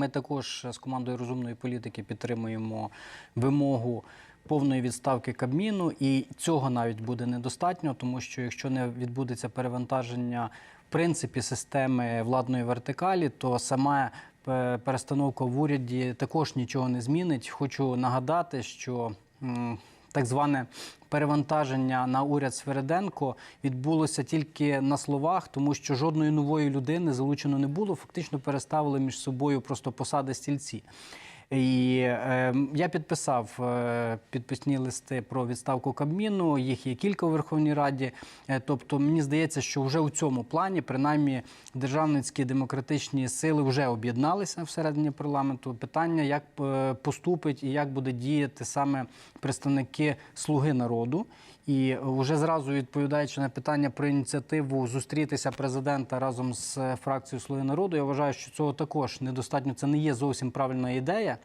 Ми також з командою розумної політики підтримуємо вимогу повної відставки Кабміну, і цього навіть буде недостатньо, тому що якщо не відбудеться перевантаження в принципі системи владної вертикалі, то сама е, перестановка в уряді також нічого не змінить. Хочу нагадати, що так зване перевантаження на уряд Свереденко відбулося тільки на словах, тому що жодної нової людини залучено не було. Фактично переставили між собою просто посади стільці. І е, я підписав е, підписні листи про відставку Кабміну. Їх є кілька у Верховній Раді. Е, тобто, мені здається, що вже у цьому плані, принаймні, державницькі демократичні сили вже об'єдналися всередині парламенту. Питання, як е, поступить і як буде діяти саме представники слуги народу. І вже зразу відповідаючи на питання про ініціативу зустрітися президента разом з е, фракцією Слуги народу, я вважаю, що цього також недостатньо. Це не є зовсім правильна ідея.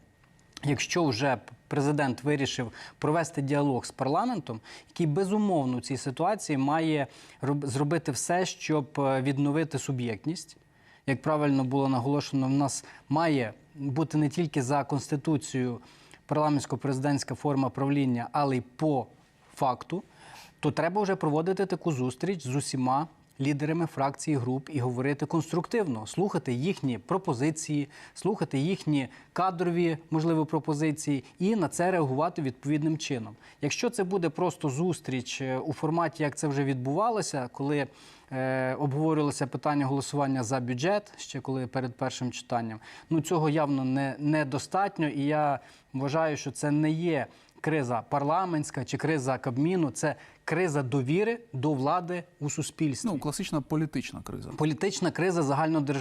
Якщо вже президент вирішив провести діалог з парламентом, який безумовно в цій ситуації має роб- зробити все, щоб е, відновити суб'єктність. Як правильно було наголошено, в нас має бути не тільки за конституцією парламентсько-президентська форма правління, але й по факту, то треба вже проводити таку зустріч з усіма лідерами фракцій груп і говорити конструктивно, слухати їхні пропозиції, слухати їхні кадрові можливі пропозиції і на це реагувати відповідним чином. Якщо це буде просто зустріч е, у форматі, як це вже відбувалося, коли е, обговорювалося питання голосування за бюджет, ще коли перед першим читанням, ну цього явно не, недостатньо, і я вважаю, що це не є криза парламентська чи криза Кабміну, це криза довіри до влади у суспільстві. Ну, класична політична криза. Політична криза загальнодержавна.